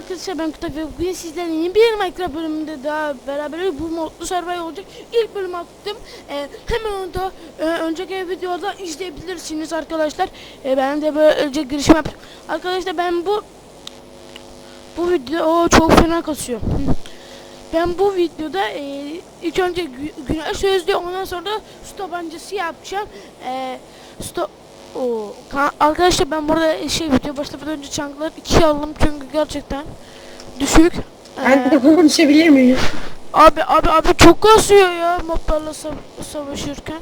arkadaşlar ben Kutay ve bugün sizlerle yeni bir Minecraft bölümünde daha beraber bu modlu survival olacak. İlk bölüm attım. Ee, hemen onu da e, önceki videoda izleyebilirsiniz arkadaşlar. Ee, ben de böylece girişim yaptım. Arkadaşlar ben bu bu video o çok fena kasıyor. Ben bu videoda e, ilk önce gü güneş sözlüğü ondan sonra da su tabancası yapacağım. E, su o arkadaşlar ben burada şey video başlamadan önce çanklar ikiye aldım çünkü gerçekten düşük. Ben Ee, de konuşabilir miyim? abi abi abi çok kasıyor ya moblarla sav- savaşırken.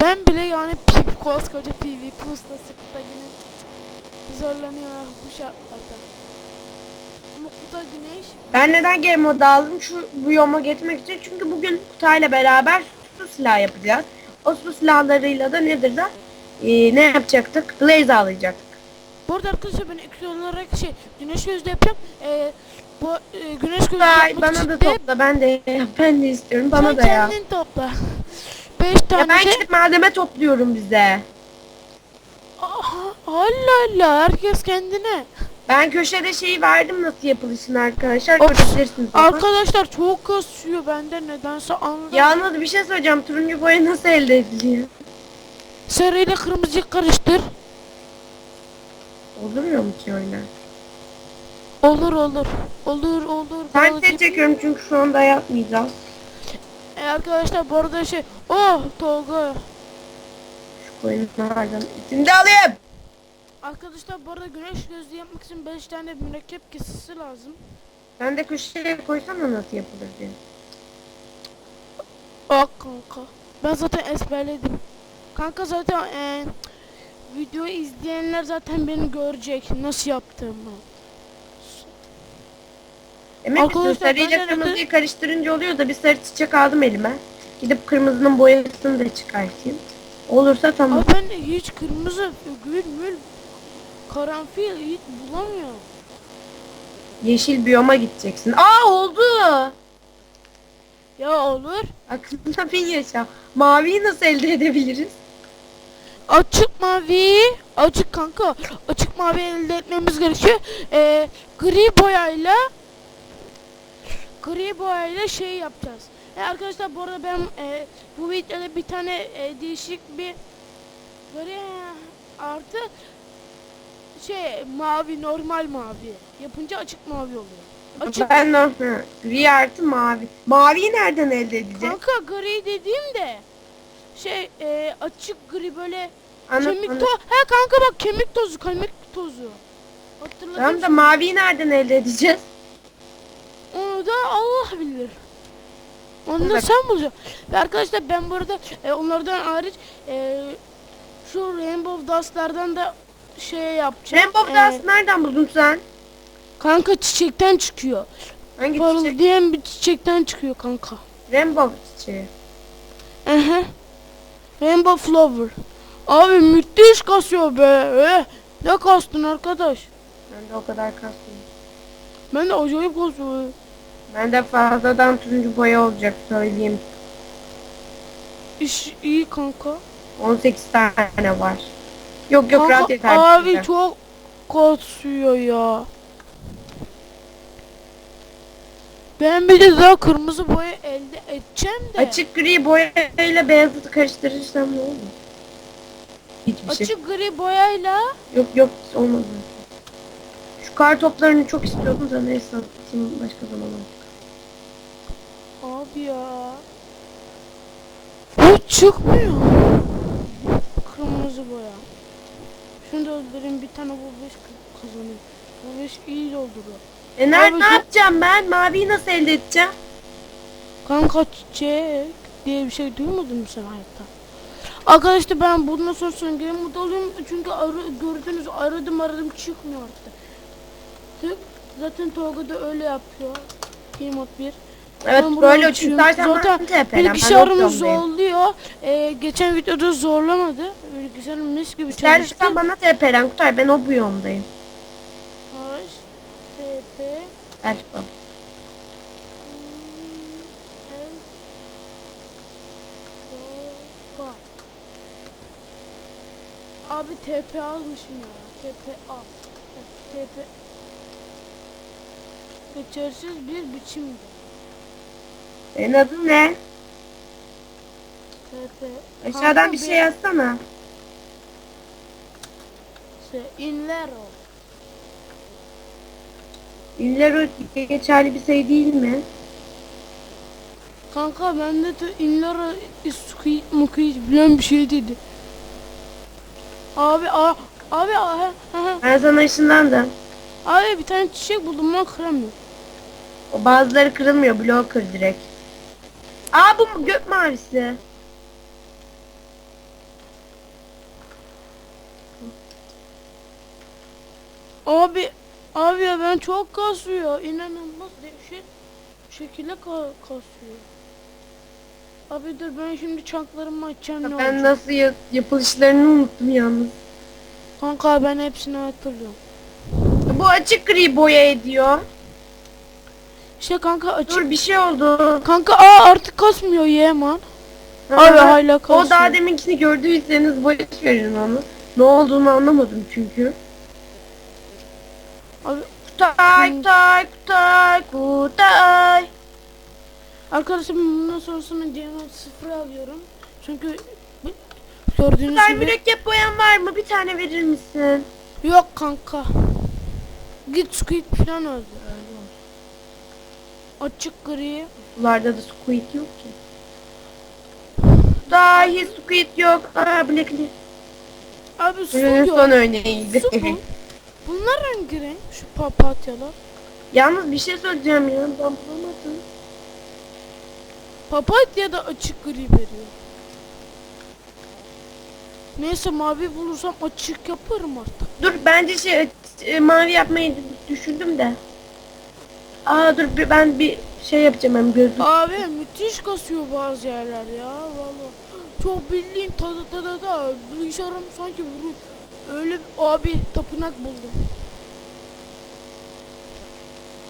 Ben bile yani PvP koskoca PvP ustasında yine zorlanıyor bu şartlarda. Kuta güneş Ben neden game mode aldım? Şu bu yoma geçmek için. Çünkü bugün Kutay'la beraber su silah yapacağız. O su silahlarıyla da nedir da e, ne yapacaktık? Blaze alacaktık. Bu arada arkadaşlar ben ek olarak şey güneş gözlü yapacağım. Ee, bu e, güneş gözlü yapmak bana için da de topla. Ben de ben de istiyorum. Bana sen da ya. kendin topla. 5 tane Ya ben de gidip malzeme topluyorum bize. Aha, Allah Allah herkes kendine. Ben köşede şeyi verdim nasıl yapılışını arkadaşlar. Of, Görebilirsiniz. Arkadaşlar çok kasıyor bende nedense anladım. Yalnız bir şey söyleyeceğim. Turuncu boya nasıl elde ediliyor? Sarı ile kırmızıyı karıştır. Olmuyor mu ki öyle? Olur olur. Olur olur. Ben gibi. çekiyorum çünkü şu anda yapmayacağız. E, arkadaşlar bu arada şey. Oh Tolga. Şu koyunlardan içinde alayım. Arkadaşlar bu arada güneş gözlü yapmak için 5 tane mürekkep kesisi lazım. Ben de köşeye koysana nasıl yapılır diye. Bak kanka. Ben zaten ezberledim. Kanka zaten e, videoyu izleyenler zaten beni görecek nasıl yaptığımı. Demek ki Arkadaşlar, sarıyla ben de- kırmızıyı karıştırınca oluyor da bir sarı çiçek aldım elime. Gidip kırmızının boyasını da çıkartayım. Olursa tamam. Abi ben hiç kırmızı gül mül karanfil hiç bulamıyorum. Yeşil biyoma gideceksin. Aa oldu. Ya olur. Aklımda bin yaşa. Maviyi nasıl elde edebiliriz? Açık mavi, açık kanka, açık mavi elde etmemiz gerekiyor. Ee, gri boyayla gri boyayla şey yapacağız. E, arkadaşlar bu arada ben e, bu videoda bir tane e, değişik bir gri artı şey mavi normal mavi yapınca açık mavi oluyor. Açık Ben de ha, gri artı mavi. Maviyi nereden elde edeceğiz? kanka gri dediğimde şey e, açık gri böyle Ana- kemik ana- tozu. He kanka bak kemik tozu, kemik tozu. Hatırladın Tamam da maviyi nereden elde edeceğiz? Onu da Allah bilir. Onu da Evet. sen bulacaksın. Ve arkadaşlar ben burada e, onlardan hariç e, şu Rainbow Dust'lardan da şey yapacağım. Rainbow E, Dust nereden buldun sen? Kanka çiçekten çıkıyor. Hangi çiçek? Parıldayan bir çiçekten çıkıyor kanka. Rainbow çiçeği. Aha. Rainbow Flower. Abi müthiş kasıyor be. Eh, ne kastın arkadaş? Ben de o kadar kasmıyorum. Ben de acayip kasıyor. Ben de fazladan turuncu boya olacak söyleyeyim. İş iyi kanka. 18 tane var. Yok yok rahat yeter. Abi bize. çok kasıyor ya. Ben bir de daha kırmızı boya elde edeceğim de. Açık gri boyayla beyazı karıştırırsam ne olur? Hiçbir şey. Açık gri boyayla Yok yok olmadı. Şu kar toplarını çok istiyordum da neyse atayım başka zaman. abi ya. Bu çıkmıyor. Kırmızı boya. Öldüreyim bir tane bu beş kazanayım. Bu beş iyi dolduruyor. E Abi ne çok- yapacağım ben? Maviyi nasıl elde edeceğim? Kanka çiçek diye bir şey duymadın mı sen hayatta? Arkadaşlar ben bundan sonra son game mode alıyorum çünkü arı, gördünüz aradım aradım çıkmıyor artık. Tık, Zaten Tolga da öyle yapıyor. Game mode 1. Evet Ben böyle uçurlarsan Zaten. Bilgisayarımız zorluyor. Ee, geçen videoda zorlamadı. Bilgisayarım mis gibi çalıştı. İstersen bana tepelen Kutay ben o biyomdayım. H, TP, Ver Tolga. Abi TP almışım ya. TPA TP Geçersiz bir biçimde. Senin adın ne? TP Aşağıdan bir şey yazsana. Inlero. İller o geçerli bir sayı değil mi? Kanka bende de Inlero iskuit mukit bilen bir şey dedi. Abi a abi a, he, he. Ben sana ışınlandım. abi bir tane çiçek buldum ama kıramıyorum. O bazıları kırılmıyor. Bloğu kır direkt. Aa bu gök mavisi. Abi abi ya ben çok kasıyor. İnanılmaz dehşet şekilde ka- kasıyor. Abi dur ben şimdi çanklarımı açacağım ne Ben olacak? nasıl ya- yapılışlarını unuttum yalnız. Kanka ben hepsini hatırlıyorum. Bu açık gri boya ediyor. İşte kanka açık. Dur bir şey oldu. Kanka aa artık kasmıyor Yeman. Abi hala kasıyor. O daha deminkini gördüyseniz boş verin onu. Ne olduğunu anlamadım çünkü. Abi, Kutay, Kutay, Kutay, Kutay. arkadaşlar bundan sonrasını Diamond 0 alıyorum. Çünkü gördüğünüz Kutay gibi mürekkep boyan var mı? Bir tane verir misin? yok kanka. Git Squid falan öldü. Açık gri. Sularda da squid yok ki. Dahi squid yok. Aa Blackly. Abi su Ürünün yok. son örneğiydi. Su bu. Bunlar hangi renk? Şu papatyalar. Yalnız bir şey söyleyeceğim ya. Ben bulamadım. Papatya da açık gri veriyor. Neyse mavi bulursam açık yaparım artık. Dur bence şey e, mavi yapmayı düşündüm de. Aa dur bir- ben bir şey yapacağım hem gözlük. Abi müthiş kasıyor bazı yerler ya vallahi. Çok bildiğin tadı tadı da bilgisayarım sanki vuruyor. Öyle abi tapınak buldum.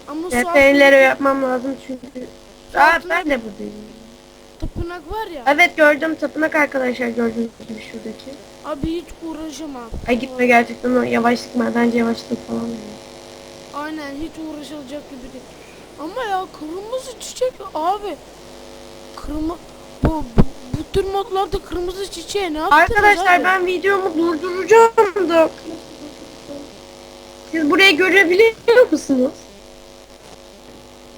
Ama Defterleri altında yapmam lazım çünkü. Aa altında- ben de buradayım. tapınak var ya. Evet gördüm tapınak arkadaşlar gördüğünüz gibi şuradaki. Abi hiç uğraşamam. Ay gitme gerçekten o yavaşlık madence yavaşlık falan. veriyor. Aynen hiç uğraşılacak gibi değil. Ama ya kırmızı çiçek abi. Kırmı bu, bu, bu tür modlarda kırmızı çiçeğe ne yaptınız Arkadaşlar abi? ben videomu durduracağım da. Siz burayı görebiliyor musunuz?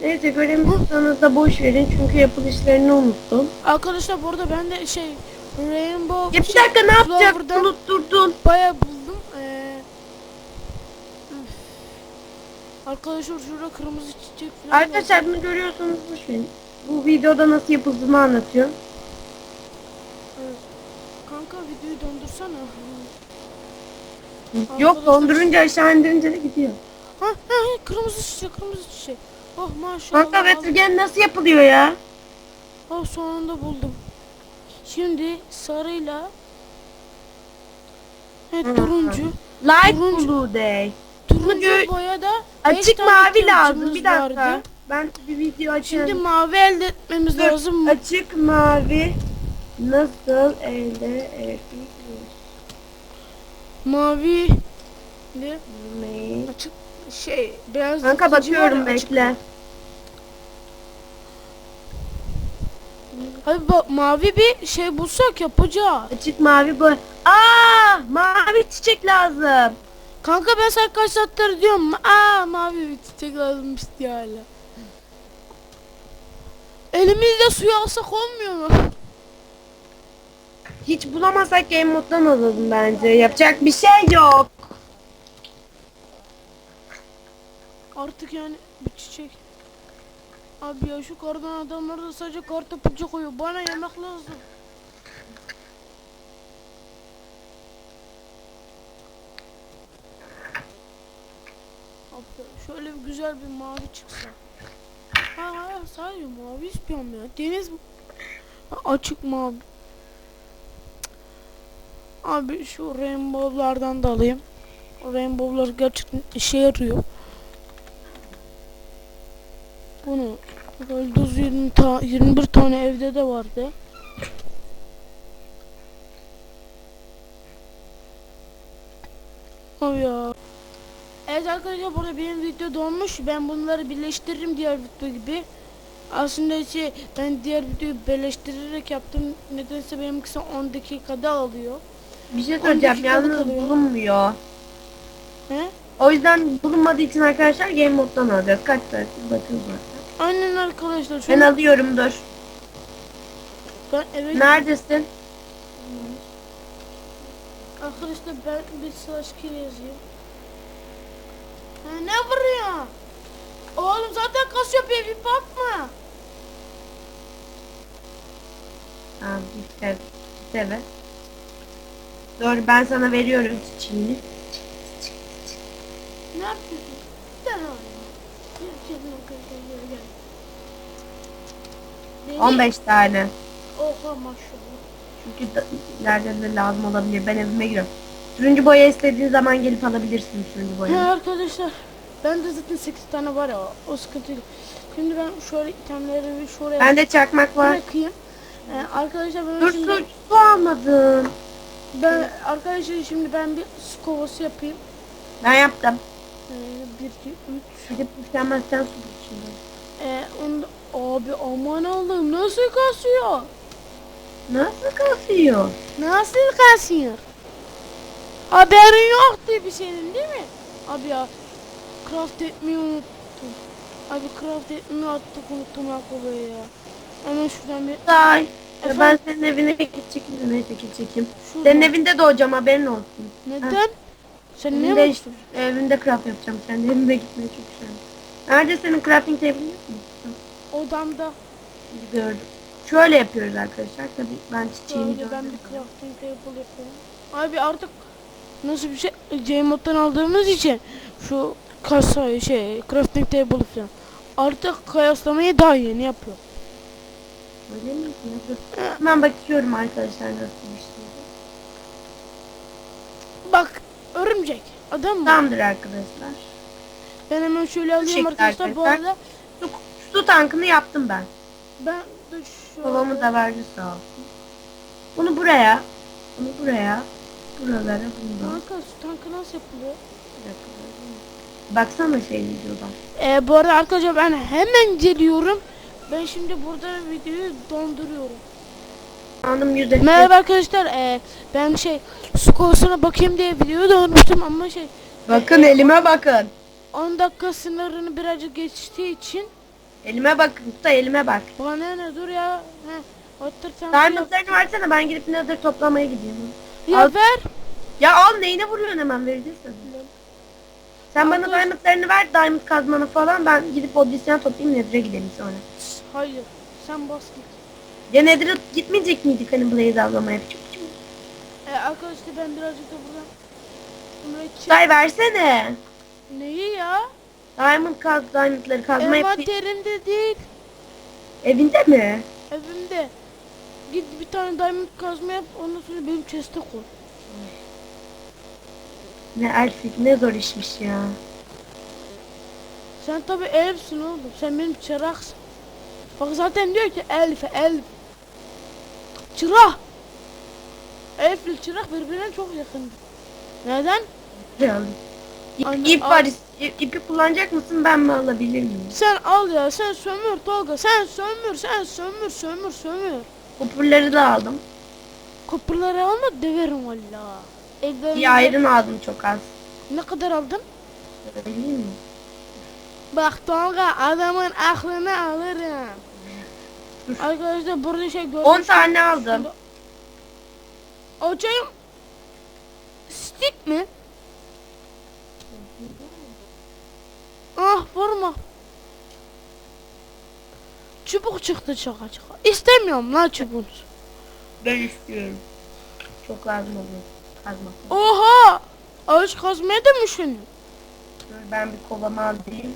Neyse göremiyorsanız da boş verin çünkü yapılışlarını unuttum. Arkadaşlar bu arada ben de şey Rainbow Ya bir dakika ne yapacaksın? Clover'dan Unutturdun. Bayağı buldum. Ee, üf. Arkadaşlar şurada kırmızı çiçek falan. Arkadaşlar bunu görüyorsanız boş verin. Bu videoda nasıl yapıldığını anlatıyor. Evet. Kanka videoyu dondursana. Yok Arkadaşlar- dondurunca aşağı indirince de gidiyor. Ha, ha, ha, kırmızı çiçek, kırmızı çiçek. Oh maşallah. Kanka Vetirgen nasıl yapılıyor ya? Oh sonunda buldum. Şimdi sarıyla Evet Hı. turuncu. Light Turuncu. Blue Day. Turuncu boyada beş Açık mavi lazım. Bir dakika. vardı. Ben bir video açayım. Şimdi mavi elde etmemiz Dur, lazım. Açık mavi nasıl elde edilir? Mavi Ne? açık şey beyaz Kanka bakıyorum açık. bekle. Abi bak mavi bir şey bulsak yapacağız. Açık mavi bu. Aa, mavi çiçek lazım. Kanka ben sana kaç saattir diyorum. Aa mavi bir çiçek lazımmış diye hala. Elimizde suyu alsak olmuyor mu? Hiç bulamazsak game moddan alalım bence. Yapacak bir şey yok. Artık yani bir çiçek. Abi ya şu kardan adamlar da sadece kartopucu koyuyor. Bana yemek lazım. Abi şöyle bir güzel bir mavi çıksa. Ha ha sadece mavi istiyorum ya. Deniz açık mavi. Abi şu rainbow'lardan da alayım. O rainbow'lar gerçekten işe yarıyor. Bunu Öldüz 20 ta 21 tane evde de vardı. Abi ya. Evet arkadaşlar burada benim video donmuş. Ben bunları birleştiririm diğer video gibi. Aslında şey ben diğer videoyu birleştirerek yaptım. Nedense benimkisi 10 dakikada alıyor. Bir şey 10 söyleyeceğim yalnız kalıyor. bulunmuyor. He? O yüzden bulunmadığı için arkadaşlar game moddan alacağız. Kaç saat bakın zaten. Aynen arkadaşlar. Ben Şöyle alıyorum dur. ben eve Neredesin? Arkadaşlar ben bir slash kill yazayım. Ne vuruyor? Oğlum zaten kasıyor bir bir bakma. Tamam git eve. Git eve. Dur ben sana veriyorum çiçeğini. Ne yapıyorsun? Gel. Deli. 15 tane. Oha maşallah. Çünkü ileride de lazım olabilir. Ben evime giriyorum. Turuncu boya istediğin zaman gelip alabilirsin turuncu boyayı. arkadaşlar. Ben de zaten 8 tane var ya o sıkıntı değil. Şimdi ben şöyle itemleri bir şuraya Bende çakmak var. bırakayım. Ee, arkadaşlar ben Dur şimdi su, su almadım. ben arkadaşlar şimdi ben bir su kovası yapayım. Ben yaptım. Ee, 1 2 3 Gidip istemezsen su içinde. Ee, onu abi aman Allah'ım nasıl kasıyor? Nasıl kasıyor? Nasıl kasıyor? Haberin yoktu bir şeyin değil mi? Abi ya craft etmeyi unuttum. Abi craft etmeyi attık unuttum akıllı ya. Hemen şuradan bir. Ya Efendim? ben senin evine gidecektim de neyse gidecekim. şuradan. Senin evinde doğacağım haberin olsun. Neden? Sen ne Evinde, yapıyorsun? evinde craft yapacağım. Sen de evime gitmeyi çok isterim. Nerede senin crafting table'ın yok mu? Odamda. Gördüm. Şöyle yapıyoruz arkadaşlar. Tabii ben çiçeğimi Şöyle ben bir crafting table yapıyorum. Abi artık nasıl bir şey J-Mod'dan aldığımız için şu kasa şey crafting table falan artık kıyaslamayı daha yeni yapıyor. Öyle mi? Hemen bakıyorum arkadaşlar nasıl bir şey. Bak örümcek adam mı? Tamamdır arkadaşlar. Ben hemen şöyle alayım şekilde arkadaşlar. Bu arkadaşlar. arada Su, su tankını yaptım ben. ben de şu Babamı da verdi sağ olsun. Bunu buraya. Bunu buraya. Buralara bunu da. Kanka su tankı nasıl yapılıyor? Bir dakika. Baksana şey videodan. Ee, bu arada arkadaşlar ben hemen geliyorum. Ben şimdi burada videoyu donduruyorum. Anım yüzde. Merhaba arkadaşlar. Ee, ben şey su kovasına bakayım diye videoyu dondurmuştum ama şey Bakın elime bakın. 10 dakika sınırını birazcık geçtiği için Elime bakın. Usta elime bak. bana ne dur ya. He, otur sen. Diamondlarını versene ben gidip nether toplamaya gideyim. Ya Al. ver. Ya al neyine vuruyorsun hemen vereceksin. Sen bana Arkadaş- diamondlarını ver, diamond kazmanı falan. Ben gidip obsidyen toplayayım nether'e gidelim sonra. Hayır. Sen bas git. Ya nether'a gitmeyecek miydik hani blaze avlamaya? Ee, arkadaşlar ben birazcık da buradan Buraya Say versene. Neyi ya? Diamond kaz, diamondları kazma. Envanterimde değil. Evinde mi? Evimde. Git bir tane diamond kazma yap. Ondan sonra benim chest'e koy. Ne elfik ne zor işmiş ya. Sen tabi elfsin oğlum. Sen benim çıraksın. Bak zaten diyor ki elf elf. Çırak. Elf ile çırak birbirine çok yakın. Neden? Ya. İp, Anne, ip al. var. İp, ipi kullanacak mısın ben mi alabilir miyim? Sen al ya sen sömür Tolga. Sen sömür sen sömür sömür sömür. Kupurları da aldım. Kopurları alma döverim valla. Evlerimde Bir iron aldım çok az. ne kadar aldın? Söyleyeyim mi? Bak Tolga adamın aklını alırım. Arkadaşlar burada şey görmüş. 10 tane aldım. Hocam stick mi? Ah vurma. Çubuk çıktı çaka çaka. İstemiyorum lan çubuğunu. Ben istiyorum. Çok lazım oluyor. Kazmak. Oha! Ağaç kazmaya da mı üşeniyorsun? Dur ben bir kovamı alayım.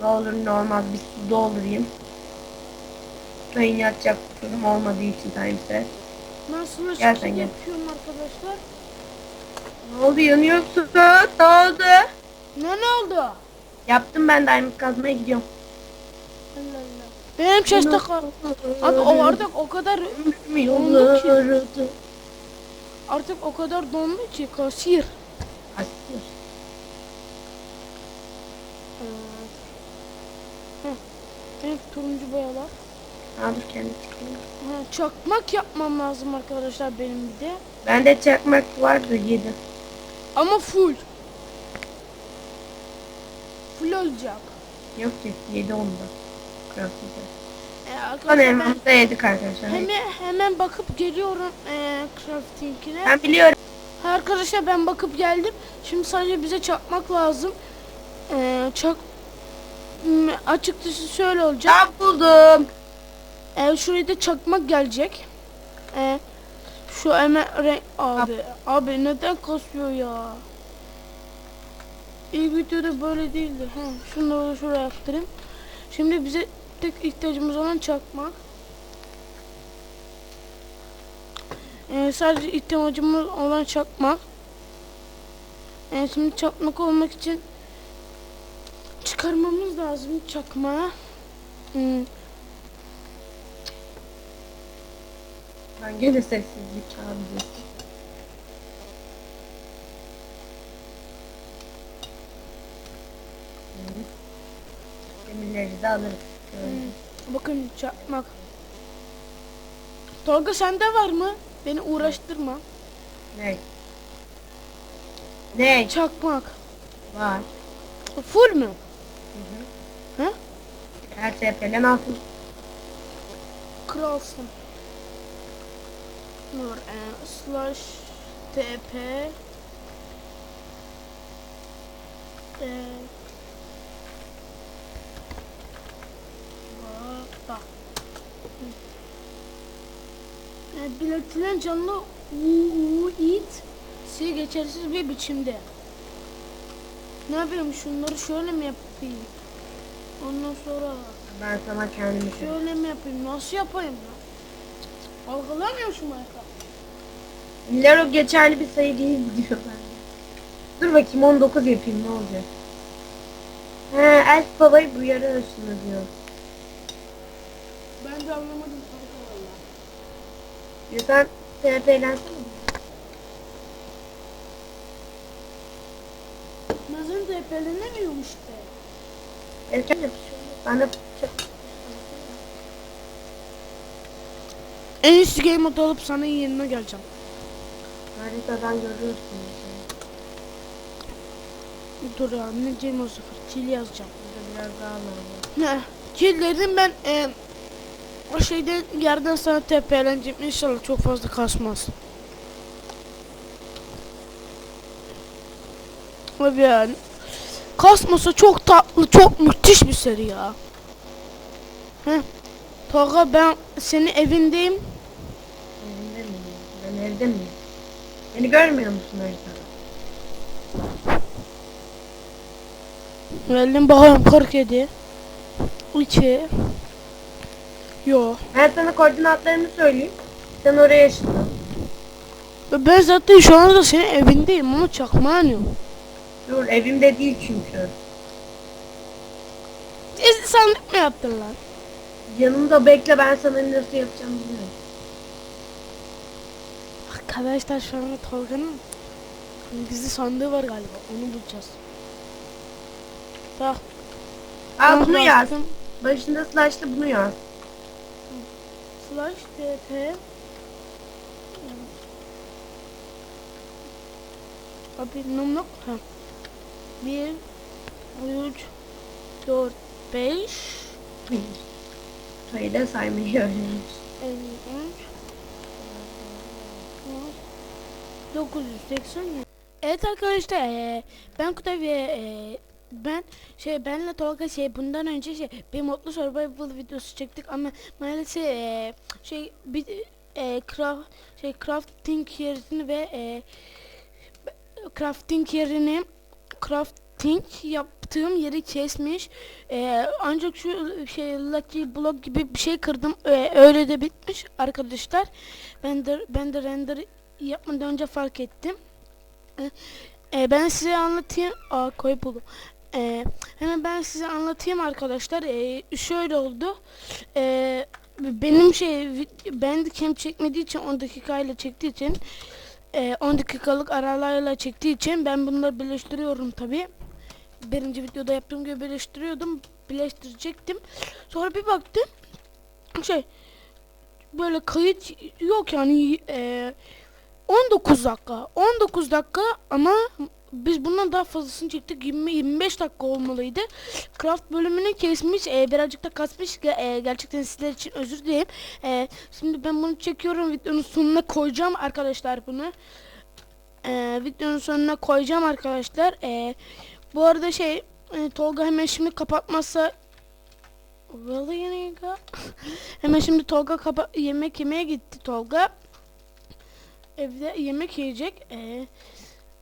Ne olur ne olmaz bir su doldurayım. Kayın yatacak durum olmadığı için time'se. Nasıl Gel nasıl sen gel. yapıyorum arkadaşlar? Ne oldu yanıyorsun? Ne oldu? Ne ne oldu? Yaptım ben diamond kazmaya gidiyorum. Allah Allah. Benim chest'te kal. Abi o artık o kadar Yolları. Artık o kadar dondu ki kasir. Açtır. Evet. Heh. Evet turuncu boyalar. Ha dur kendi çıkayım. Ha, çakmak yapmam lazım arkadaşlar benim bir de. Bende çakmak vardı 7. Ama full. Full olacak. Yok ki 7 onda. Craft'ta. Son yedik arkadaşlar. hemen, hemen bakıp geliyorum ee, crafting'ine. Ben biliyorum. Arkadaşlar ben bakıp geldim. Şimdi sadece bize çakmak lazım. Ee, çak açıkçası şöyle olacak. Ben buldum. Ee, şuraya da çakmak gelecek. Ee, şu hemen renk abi abi neden kasıyor ya? İlk videoda böyle değildi. Ha, şunları da şuraya yaptırayım. Şimdi bize tek ihtiyacımız olan çakmak. Ee, sadece ihtiyacımız olan çakmak. Ee, şimdi çakmak olmak için çıkarmamız lazım çakmağı. Hmm. Ben gene sessizlik abi. Evet. Demirleri de alırız. Şöyle. Bakın çakmak. Tolga sende var mı? Beni uğraştırma. Ne? Ne? Çakmak. Var. Full mü? Hı hı. He? Her tepelen altın. Kralsın. Dur. E, slash tp e, bak, bak. E, belirtilen canlı u it si geçersiz bir biçimde. Ne yapayım şunları şöyle mi yapayım? Ondan sonra Ben sana kendimi. Şöyle mi yapayım? Nasıl yapayım ya? Algılamıyor şu Minecraft. Lero geçerli bir sayı değil diyor ben. Dur bakayım 19 yapayım ne olacak? He Elf babayı bu yarı arasında diyor. Ben de anlamadım kanka valla. Ya sen TP'lensene. Mazın tepelenemiyorum işte. Erken yapışıyor. Ben de. En iyisi game mode alıp sana yerine geleceğim. Haritadan görüyorsun. Dur ya ne game mode sıfır. Kill yazacağım. Burada biraz daha alalım. Ne? Kill'lerim ben e, o şeyden yerden sana tepeleneceğim. İnşallah çok fazla kasmaz. Abi yani kasmasa çok tatlı, çok müthiş bir seri ya. Heh. Tolga ben senin evindeyim. Evinde miyim? Ben evde miyim? Beni görmüyor musun haritada? Geldim bakalım 47 2 Yo Ben sana koordinatlarımı söyleyeyim. Sen oraya ışınlan. Ben zaten şu anda senin evindeyim ama çakmağın yok Dur evimde değil çünkü. Gizli sandık mı yaptın lan? Yanımda bekle ben sana nasıl yapacağım bilmiyorum. Arkadaşlar şu anda Tolga'nın gizli sandığı var galiba onu bulacağız Bak Al bunu yaz. Başında slash'la bunu yaz. Slash TP Abi numluk ha. 1 3 4 5 Sayıda saymayı öğrenmiş. 53 980 Evet arkadaşlar ben Kutay ve ben şey benle Tolga şey bundan önce şey bir modlu survival videosu çektik ama maalesef eee, şey bir eee, craft şey crafting yerini ve eee, crafting yerini crafting yaptığım yeri kesmiş. Eee, ancak şu şey lucky block gibi bir şey kırdım. Eee, öyle de bitmiş arkadaşlar. Ben de ben de render yapmadan önce fark ettim. Eee, eee, ben size anlatayım. Aa koy bunu. Eee, hemen ben size anlatayım arkadaşlar. Eee, şöyle oldu. Eee, benim şey ben camp çekmediği için 10 dakikayla çektiği için e, 10 dakikalık aralarla çektiği için ben bunları birleştiriyorum tabi. Birinci videoda yaptığım gibi birleştiriyordum. Birleştirecektim. Sonra bir baktım. Şey böyle kayıt yok yani e, 19 dakika 19 dakika ama biz bundan daha fazlasını çektik. 20-25 dakika olmalıydı. Craft bölümünü kesmiş e, birazcık da kasmış. E, gerçekten sizler için özür dileyim E, şimdi ben bunu çekiyorum. Videonun sonuna koyacağım arkadaşlar bunu. E, videonun sonuna koyacağım arkadaşlar. E, bu arada şey e, Tolga hemen şimdi kapatmazsa Really? Hemen şimdi Tolga kapa yemek yemeye gitti Tolga. Evde yemek yiyecek. Ee,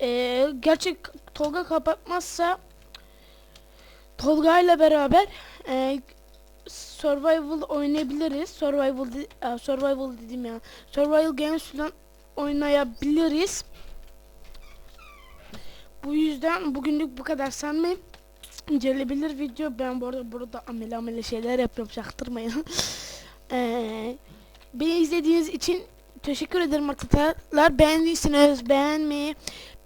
ee, gerçek Tolga kapatmazsa Tolga ile beraber ee, survival oynayabiliriz. Survival aa, survival dedim ya. Survival games falan oynayabiliriz. Bu yüzden bugünlük bu kadar sanmayın incelebilir video. Ben bu arada burada amele amele şeyler yapıyorum. Çaktırmayın. Eee beni izlediğiniz için teşekkür ederim arkadaşlar. Beğendiyseniz beğenmeyi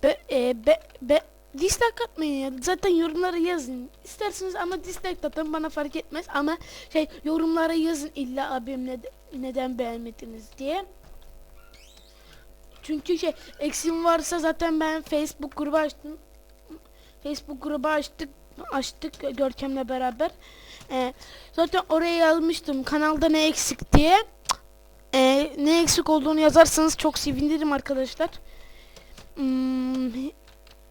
be, e, be, be, dislike atmayın ya. Zaten yorumlara yazın. İsterseniz ama dislike atın bana fark etmez ama şey yorumlara yazın illa abim neden, neden beğenmediniz diye. Çünkü şey eksim varsa zaten ben Facebook grubu açtım. Facebook grubu açtık açtık Görkem'le beraber. Ee, zaten oraya yazmıştım kanalda ne eksik diye. Ee, ne eksik olduğunu yazarsanız çok sevinirim arkadaşlar. Hmm,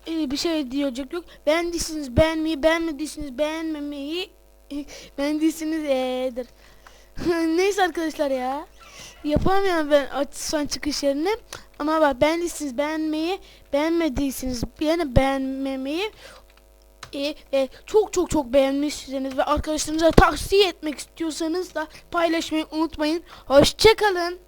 e, bir şey diyecek yok. Beğendiyseniz beğenmeyi, beğenmediyseniz beğenmemeyi, beğendiyseniz eeedir. Neyse arkadaşlar ya. Yapamıyorum ben son çıkış yerine. Ama bak beğendiyseniz beğenmeyi, beğenmediyseniz yani beğenmemeyi e, e, çok çok çok beğenmişsiniz ve arkadaşlarınıza tavsiye etmek istiyorsanız da paylaşmayı unutmayın. Hoşçakalın.